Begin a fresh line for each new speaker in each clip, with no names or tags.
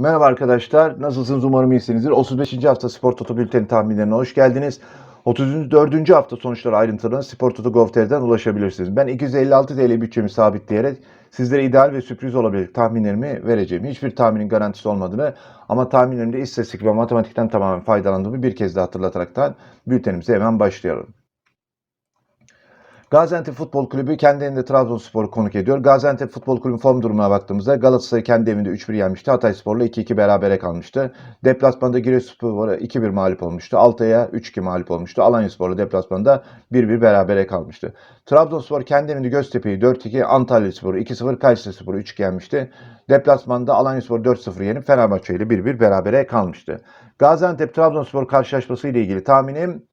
Merhaba arkadaşlar. Nasılsınız? Umarım iyisinizdir. 35. hafta Spor Toto Bülteni tahminlerine hoş geldiniz. 34. hafta sonuçları ayrıntılarına Spor Toto Gov.tr'den ulaşabilirsiniz. Ben 256 TL bütçemi sabitleyerek sizlere ideal ve sürpriz olabilir tahminlerimi vereceğim. Hiçbir tahminin garantisi olmadığını ama tahminlerimde istatistik ve matematikten tamamen faydalandığımı bir kez daha hatırlataraktan bültenimize hemen başlayalım. Gaziantep Futbol Kulübü kendi evinde Trabzonspor'u konuk ediyor. Gaziantep Futbol Kulübü form durumuna baktığımızda Galatasaray kendi evinde 3-1 yenmişti. Hatayspor'la 2-2 berabere kalmıştı. Deplasmanda Giresunspor'a 2-1 mağlup olmuştu. Altay'a 3-2 mağlup olmuştu. Alanyaspor'la deplasmanda 1-1 berabere kalmıştı. Trabzonspor kendi evinde Göztepe'yi 4-2, Antalyaspor'u 2-0, Kayserispor'u 3-2 yenmişti. Deplasmanda Alanyaspor 4-0 yenip Fenerbahçe ile 1-1 berabere kalmıştı. Gaziantep Trabzonspor karşılaşması ile ilgili tahminim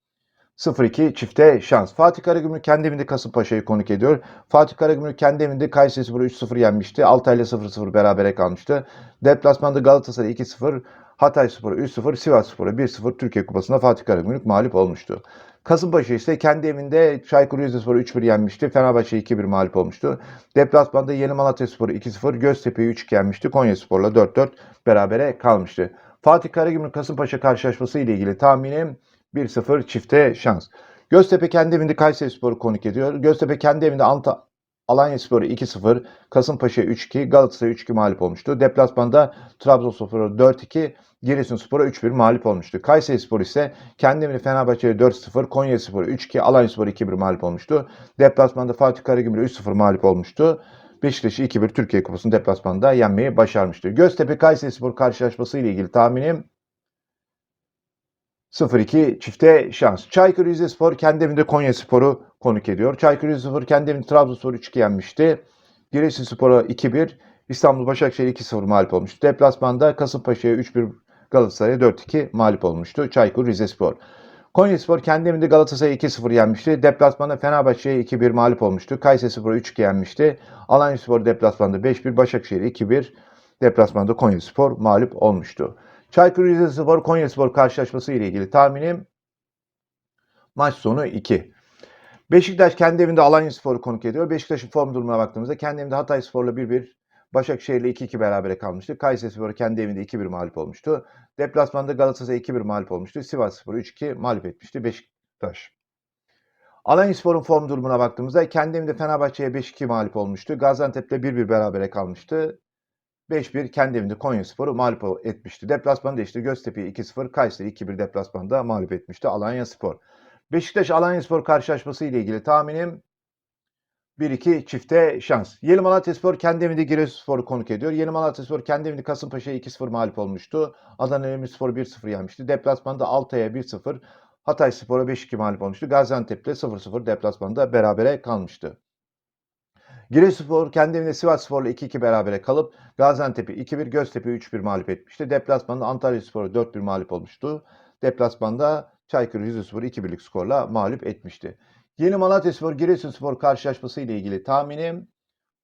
0-2 çifte şans. Fatih Karagümrük kendi evinde Kasımpaşa'yı konuk ediyor. Fatih Karagümrük kendi evinde Kayserispor'u 3-0 yenmişti. Altay'la 0-0 berabere kalmıştı. Deplasmanda Galatasaray 2-0, Hatayspor'u 3-0, Sivasspor'u 1-0 Türkiye Kupası'nda Fatih Karagümrük mağlup olmuştu. Kasımpaşa ise kendi evinde Çaykur Rizespor'u 3-1 yenmişti. Fenerbahçe 2-1 mağlup olmuştu. Deplasmanda Yeni Malatyaspor'u 2-0, Göztepe'yi 3-2 yenmişti. Konyaspor'la 4-4 berabere kalmıştı. Fatih Karagümrük Kasımpaşa karşılaşması ile ilgili tahminim 1-0 çifte şans. Göztepe kendi evinde Kayserispor'u konuk ediyor. Göztepe kendi evinde Anta Alanyaspor'u 2-0, Kasımpaşa 3-2, Galatasaray 3-2 mağlup olmuştu. Deplasmanda Trabzonspor'u 4-2, Giresunspor'a 3-1 mağlup olmuştu. Kayserispor ise kendi evinde Fenerbahçe'ye 4-0, Konyaspor'u 3-2, Alanyaspor'u 2-1 mağlup olmuştu. Deplasmanda Fatih Karagümrük'ü 3-0 mağlup olmuştu. Beşiktaş'ı 2-1 Türkiye Kupası'nın deplasmanda yenmeyi başarmıştı. Göztepe Kayserispor karşılaşması ile ilgili tahminim 0-2 çifte şans. Çaykur Rizespor kendi evinde Konyaspor'u konuk ediyor. Çaykur Rizespor kendi evinde Trabzonspor'u 3-2 yenmişti. Giresunspor'a 2-1, İstanbul Başakşehir 2-0 mağlup olmuştu. Deplasmanda Kasımpaşa'ya 3-1, Galatasaray'a 4-2 mağlup olmuştu. Çaykur Rizespor. Konyaspor kendi evinde Galatasaray'ı 2-0 yenmişti. Deplasmanda Fenerbahçe'ye 2-1 mağlup olmuştu. Kayserispor'u 3-2 yenmişti. Alanyaspor deplasmanda 5-1, Başakşehir 2-1 deplasmanda Konyaspor mağlup olmuştu. Çaykur Rizespor Konyaspor karşılaşması ile ilgili tahminim maç sonu 2. Beşiktaş kendi evinde Alanyaspor'u konuk ediyor. Beşiktaş'ın form durumuna baktığımızda kendi evinde Hatayspor'la 1-1, Başakşehir'le 2-2 berabere kalmıştı. Kayserispor kendi evinde 2-1 mağlup olmuştu. Deplasmanda Galatasaray 2-1 mağlup olmuştu. Sivasspor 3-2 mağlup etmişti Beşiktaş. Alanyaspor'un form durumuna baktığımızda kendi evinde Fenerbahçe'ye 5-2 mağlup olmuştu. Gaziantep'le 1-1 berabere kalmıştı. 5-1 kendi evinde Konyaspor'u mağlup etmişti. Deplasmanda işte Göztepe'yi 2-0, Kayseri 2-1 deplasmanda mağlup etmişti Alanyaspor. Beşiktaş Alanyaspor karşılaşması ile ilgili tahminim 1-2 çifte şans. Yeni Malatyaspor kendi evinde Giresunspor'u konuk ediyor. Yeni Malatyaspor kendi evinde Kasımpaşa'ya 2-0 mağlup olmuştu. Adana Demirspor 1-0 yenmişti. Deplasmanda Altay'a 1-0, Hatayspor'a 5-2 mağlup olmuştu. Gaziantep'le 0-0 deplasmanda berabere kalmıştı. Giresunspor kendi evinde Sivasspor'la 2-2 berabere kalıp Gaziantep'i 2-1, Göztepe'yi 3-1 mağlup etmişti. Deplasmanda Antalyaspor'u 4-1 mağlup olmuştu. Deplasmanda Çaykur Rizespor'u 2-1'lik skorla mağlup etmişti. Yeni Malatyaspor Giresunspor karşılaşması ile ilgili tahminim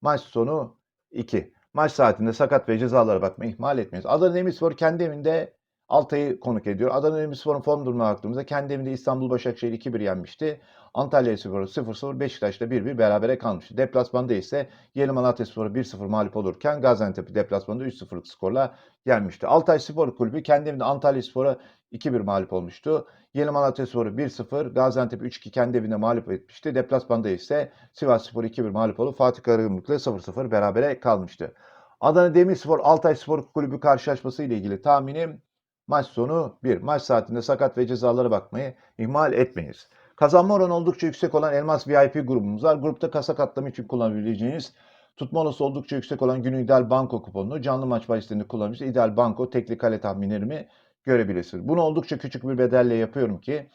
maç sonu 2. Maç saatinde sakat ve cezalara bakmayı ihmal etmiyoruz. Adana Demirspor kendi evinde Altay'ı konuk ediyor. Adana Demirspor'un form durumuna baktığımızda kendi evinde İstanbul Başakşehir 2-1 yenmişti. Antalya Spor'u 0-0, Beşiktaş'ta 1-1 berabere kalmıştı. Deplasmanda ise Yeni Malatya Spor'u 1-0 mağlup olurken Gaziantep'i deplasmanda 3-0'lık skorla yenmişti. Altay Spor Kulübü kendi evinde Antalya Spor'a 2-1 mağlup olmuştu. Yeni Malatya Spor'u 1-0, Gaziantep 3-2 kendi evinde mağlup etmişti. Deplasmanda ise Sivas Spor 2-1 mağlup olup Fatih Karagümrük'le 0-0 berabere kalmıştı. Adana Demirspor Altay Spor Kulübü karşılaşması ile ilgili tahminim maç sonu 1. Maç saatinde sakat ve cezalara bakmayı ihmal etmeyiz. Kazanma oranı oldukça yüksek olan Elmas VIP grubumuz var. Grupta kasa katlama için kullanabileceğiniz tutma olasılığı oldukça yüksek olan günü ideal banko kuponunu canlı maç bahislerinde kullanabilirsiniz. İdeal banko tekli kale tahminlerimi görebilirsiniz. Bunu oldukça küçük bir bedelle yapıyorum ki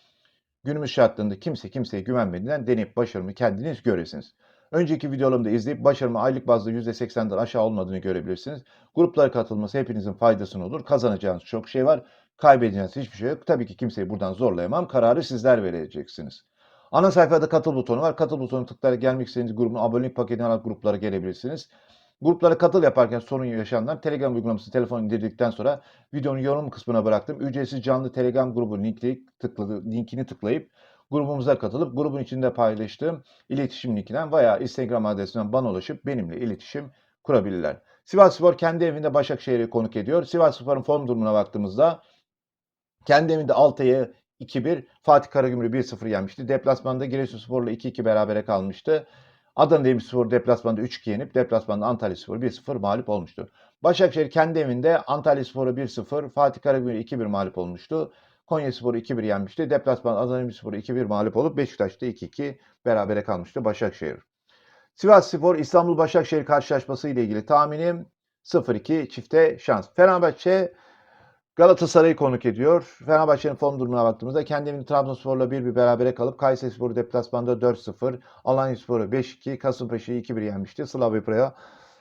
günümüz şartlarında kimse kimseye güvenmediğinden deneyip başarımı kendiniz göresiniz. Önceki videolarımda izleyip başarımı aylık bazda %80'den aşağı olmadığını görebilirsiniz. Gruplara katılması hepinizin faydasına olur. Kazanacağınız çok şey var. Kaybedeceğiniz hiçbir şey yok. Tabii ki kimseyi buradan zorlayamam. Kararı sizler vereceksiniz. Ana sayfada katıl butonu var. Katıl butonu tıklayarak gelmek istediğiniz grubun abonelik paketini alarak gruplara gelebilirsiniz. Gruplara katıl yaparken sorun yaşayanlar Telegram uygulaması telefonu indirdikten sonra videonun yorum kısmına bıraktım. Ücretsiz canlı Telegram grubu linkli tıkladı, linkini tıklayıp grubumuza katılıp grubun içinde paylaştığım iletişim linkinden veya Instagram adresinden bana ulaşıp benimle iletişim kurabilirler. Sivasspor kendi evinde Başakşehir'i konuk ediyor. Sivasspor'un form durumuna baktığımızda kendi evinde Altay'ı 2-1, Fatih Karagümrük'ü 1-0 yenmişti. Deplasmanda Giresunspor'la 2-2 berabere kalmıştı. Adana Demirspor deplasmanda 3-2 yenip deplasmanda Antalyaspor 1-0 mağlup olmuştu. Başakşehir kendi evinde Antalyaspor'u 1-0, Fatih Karagümrük'ü 2-1 mağlup olmuştu. Konyaspor'u 2-1 yenmişti. Deplasmanda Adana Demirspor'u 2-1 mağlup olup Beşiktaş'ta 2-2 berabere kalmıştı Başakşehir. Sivas Spor İstanbul Başakşehir karşılaşması ile ilgili tahminim 0-2 çifte şans. Fenerbahçe Galatasaray'ı konuk ediyor. Fenerbahçe'nin form durumuna baktığımızda kendi evinde Trabzonspor'la 1-1 berabere kalıp Kayserispor'u deplasmanda 4-0, Alanyaspor'u 5-2, Kasımpaşa'yı 2-1 yenmişti. Slavia Praha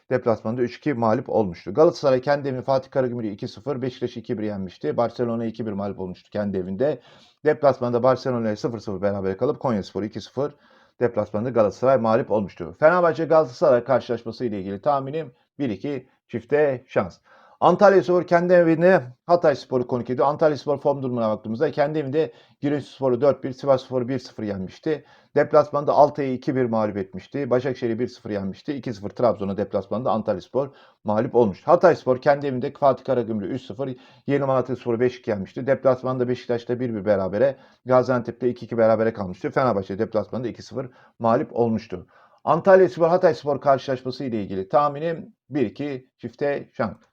deplasmanda 3-2 mağlup olmuştu. Galatasaray kendi evinde Fatih Karagümrük'ü 2-0, Beşiktaş'ı 2-1 yenmişti. Barcelona'ya 2-1 mağlup olmuştu kendi evinde. Deplasmanda Barcelona'ya 0-0 berabere kalıp Konyaspor'u 2-0 deplasmanda Galatasaray mağlup olmuştu. Fenerbahçe Galatasaray karşılaşması ile ilgili tahminim 1-2 çifte şans. Antalya Spor kendi evinde Hatay Spor'u konuk ediyor. Antalya Spor form durumuna baktığımızda kendi evinde Giresunspor'u 4-1, Sivas Spor'u 1-0 yenmişti. Deplasmanda Altay'ı 2-1 mağlup etmişti. Başakşehir'i 1-0 yenmişti. 2-0 Trabzon'a deplasmanda Antalya Spor mağlup olmuştu. Hatay Spor kendi evinde Fatih Karagümrük 3-0, Yeni Malatya Spor'u 5-2 yenmişti. Deplasmanda Beşiktaş'ta 1-1 berabere, Gaziantep'te 2-2 berabere kalmıştı. Fenerbahçe deplasmanda 2-0 mağlup olmuştu. Antalya Spor Hatay Spor karşılaşması ile ilgili tahminim 1-2 çifte şans.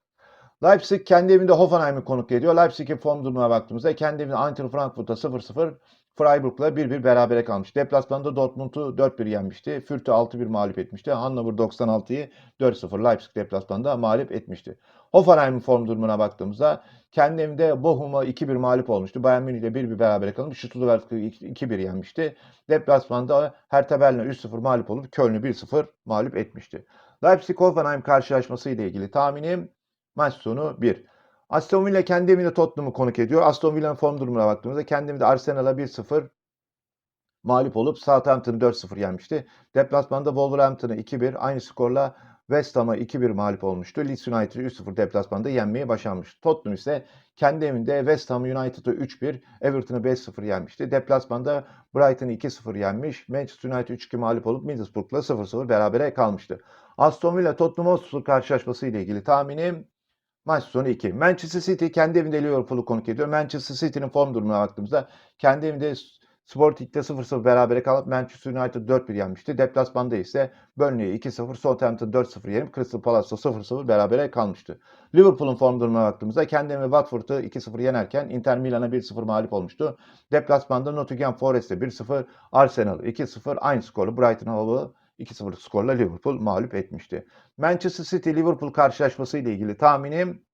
Leipzig kendi evinde Hoffenheim'i konuk ediyor. Leipzig'in form durumuna baktığımızda kendi evinde Eintracht Frankfurt'ta 0-0, Freiburg'la 1-1 berabere kalmış. Deplasmanda Dortmund'u 4-1 yenmişti. Fürth'ü 6-1 mağlup etmişti. Hannover 96'yı 4-0 Leipzig deplasmanda mağlup etmişti. Hoffenheim'in form durumuna baktığımızda kendi evinde Bochum'a 2-1 mağlup olmuştu. Bayern Münih ile 1-1 berabere kalmış. Stuttgart'ı 2-1 yenmişti. Deplasmanda Hertha Berlin'e 3-0 mağlup olup Köln'ü 1-0 mağlup etmişti. Leipzig-Hoffenheim karşılaşması ile ilgili tahminim Maç sonu 1. Aston Villa kendi evinde Tottenham'ı konuk ediyor. Aston Villa'nın form durumuna baktığımızda kendi evinde Arsenal'a 1-0 mağlup olup Southampton'ı 4-0 yenmişti. Deplasmanda Wolverhampton'ı 2-1 aynı skorla West Ham'a 2-1 mağlup olmuştu. Leeds United'ı 3-0 deplasmanda yenmeyi başarmıştı. Tottenham ise kendi evinde West Ham United'ı 3-1, Everton'ı 5-0 yenmişti. Deplasmanda Brighton'ı 2-0 yenmiş. Manchester United 3-2 mağlup olup Middlesbrough'la 0-0 berabere kalmıştı. Aston Villa Tottenham Hotspur karşılaşması ile ilgili tahminim Maç sonu 2. Manchester City kendi evinde Liverpool'u konuk ediyor. Manchester City'nin form durumuna baktığımızda kendi evinde Sporting'de 0-0 berabere kalıp Manchester United 4-1 yenmişti. Deplasmanda ise Burnley'e 2-0, Southampton 4-0 yenip Crystal Palace'da 0-0 berabere kalmıştı. Liverpool'un form durumuna baktığımızda kendi evinde Watford'u 2-0 yenerken Inter Milan'a 1-0 mağlup olmuştu. Deplasmanda Nottingham Forest'e 1-0, Arsenal 2-0 aynı skorlu Brighton Hove'ı 2-0 skorla Liverpool mağlup etmişti. Manchester City Liverpool karşılaşması ile ilgili tahminim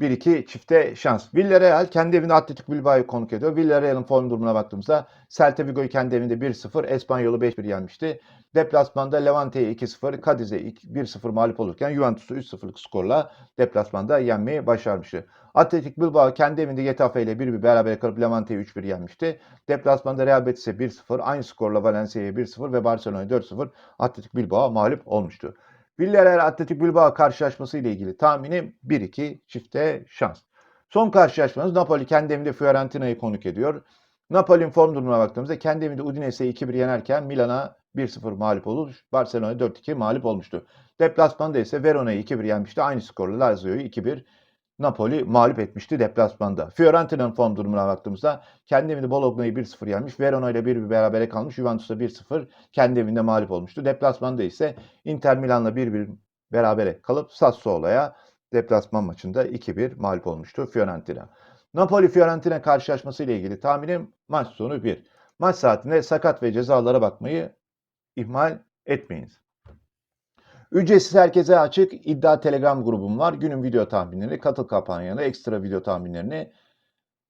1-2 çifte şans. Villarreal kendi evinde Atletik Bilbao'yu konuk ediyor. Villarreal'ın form durumuna baktığımızda Celta Vigo'yu kendi evinde 1-0, Espanyol'u 5-1 yenmişti. Deplasmanda Levante'ye 2-0, Cadiz'e 1-0 mağlup olurken Juventus'u 3-0'lık skorla deplasmanda yenmeyi başarmıştı. Atletik Bilbao kendi evinde Getafe ile 1-1 beraber kalıp Levante'yi 3-1 yenmişti. Deplasmanda Real Betis'e 1-0, aynı skorla Valencia'ya 1-0 ve Barcelona'ya 4-0 Atletik Bilbao mağlup olmuştu. Villarreal Atletik Bilbao karşılaşması ile ilgili tahminim 1-2 çifte şans. Son karşılaşmamız Napoli kendi evinde Fiorentina'yı konuk ediyor. Napoli'nin form durumuna baktığımızda kendi evinde Udinese'yi 2-1 yenerken Milan'a 1-0 mağlup olup Barcelona'ya 4-2 mağlup olmuştu. Deplasmanda ise Verona'yı 2-1 yenmişti. Aynı skorla Lazio'yu 2-1 Napoli mağlup etmişti deplasmanda. Fiorentina'nın form durumuna baktığımızda kendi evinde Bologna'yı 1-0 yenmiş. Verona ile 1-1 berabere kalmış. Juventus'a 1-0 kendi evinde mağlup olmuştu. Deplasmanda ise Inter Milan'la 1-1 berabere kalıp Sassuolo'ya deplasman maçında 2-1 mağlup olmuştu Fiorentina. Napoli-Fiorentina karşılaşması ile ilgili tahminim maç sonu 1. Maç saatinde sakat ve cezalara bakmayı ihmal etmeyiniz. Ücretsiz herkese açık iddia telegram grubum var. Günün video tahminlerini, katıl kampanyalarını, ekstra video tahminlerini,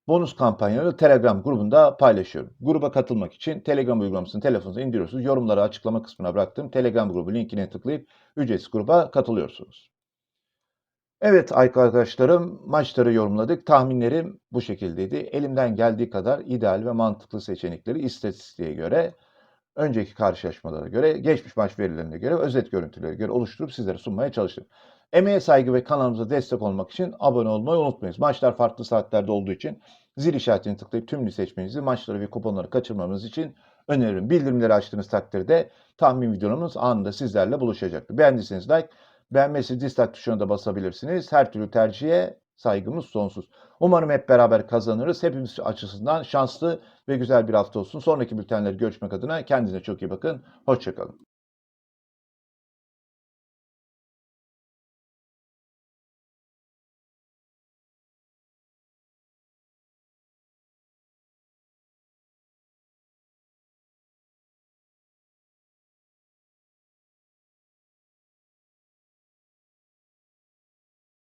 bonus kampanyaları telegram grubunda paylaşıyorum. Gruba katılmak için telegram uygulamasını telefonunuza indiriyorsunuz. Yorumları açıklama kısmına bıraktım. Telegram grubu linkine tıklayıp ücretsiz gruba katılıyorsunuz. Evet arkadaşlarım maçları yorumladık. Tahminlerim bu şekildeydi. Elimden geldiği kadar ideal ve mantıklı seçenekleri istatistiğe göre önceki karşılaşmalara göre, geçmiş maç verilerine göre, özet görüntülere göre oluşturup sizlere sunmaya çalıştım. Emeğe saygı ve kanalımıza destek olmak için abone olmayı unutmayınız. Maçlar farklı saatlerde olduğu için zil işaretini tıklayıp tümünü seçmenizi, maçları ve kuponları kaçırmamanız için öneririm. Bildirimleri açtığınız takdirde tahmin videomuz anında sizlerle buluşacaktır. Beğendiyseniz like, Beğenmesi dislike tuşuna da basabilirsiniz. Her türlü tercihe saygımız sonsuz. Umarım hep beraber kazanırız. Hepimiz açısından şanslı ve güzel bir hafta olsun. Sonraki bültenleri görüşmek adına kendinize çok iyi bakın. Hoşçakalın.